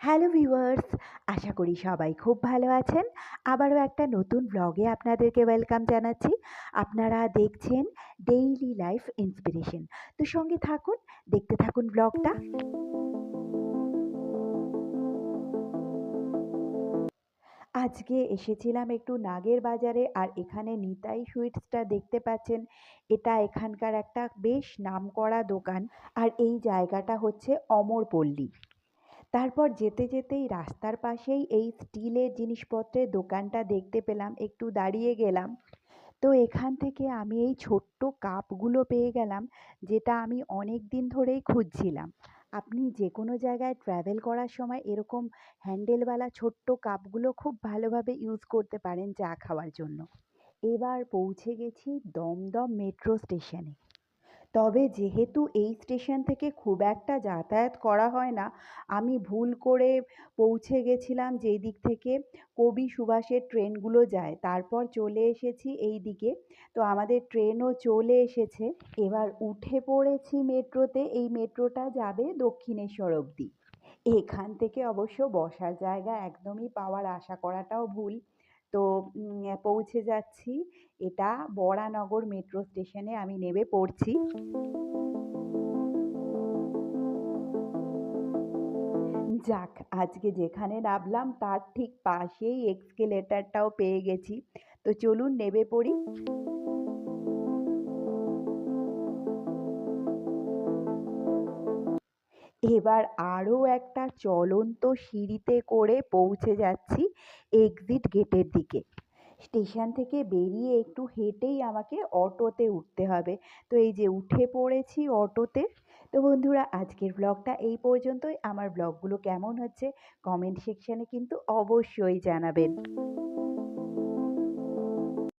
Hello viewers, আশা করি সবাই খুব ভালো আছেন। আবারও একটা নতুন ব্লগে আপনাদেরকে ওয়েলকাম জানাচ্ছি। আপনারা দেখছেন ডেইলি লাইফ ইন্সপিরেশন তো সঙ্গে থাকুন, দেখতে থাকুন ব্লগটা আজকে এসেছিলাম একটু নাগের বাজারে আর এখানে নিতাই সুইটসটা দেখতে পাচ্ছেন। এটা এখানকার একটা বেশ নামকরা দোকান। আর এই জায়গাটা হচ্ছে অমরপল্লী। তারপর যেতে যেতেই রাস্তার পাশেই এই স্টিলের জিনিসপত্রের দোকানটা দেখতে পেলাম, একটু দাঁড়িয়ে গেলাম। তো এখান থেকে আমি এই ছোট্ট কাপগুলো পেয়ে গেলাম, যেটা আমি অনেক দিন ধরেই খুঁজছিলাম। আপনি যে কোনো জায়গায় ট্র্যাভেল করার সময় এরকম হ্যান্ডেলওয়ালা ছোট্ট কাপগুলো খুব ভালোভাবে ইউজ করতে পারেন চা খাওয়ার জন্য। এবার পৌঁছে গেছি দমদম মেট্রো স্টেশনে তবে যেহেতু এই স্টেশন থেকে খুব একটা যাতায়াত করা হয় না, আমি ভুল করে পৌঁছে গেছিলাম যেই দিক থেকে কবি সুভাষের ট্রেনগুলো যায়। তারপর চলে এসেছি এই দিকে। তো আমাদের ট্রেনও চলে এসেছে। এবার উঠে পড়েছি মেট্রোতে। এই মেট্রোটা যাবে দক্ষিণেশ্বর অবধি। এখান থেকে অবশ্য বসার জায়গা একদমই পাওয়ার আশা করাটাও ভুল। তো পৌঁছে যাচ্ছি। এটা বরানগর মেট্রো স্টেশনে আমি নেমে পড়ছি। যাক, আজকে যেখানে নামলাম তার ঠিক পাশেই এক্সকেলেটারটাও পেয়ে গেছি। তো চলুন নেমে পড়ি। এবার আরও একটা চলন্ত সিঁড়িতে করে পৌঁছে যাচ্ছি এক্সিট গেটের দিকে। স্টেশন থেকে বেরিয়ে একটু হেঁটেই আমাকে অটোতে উঠতে হবে। তো এই যে উঠে পড়েছি অটোতে। তো বন্ধুরা, আজকের ব্লগটা এই পর্যন্তই। আমার ব্লগগুলো কেমন হচ্ছে? কমেন্ট সেকশানে কিন্তু অবশ্যই জানাবেন।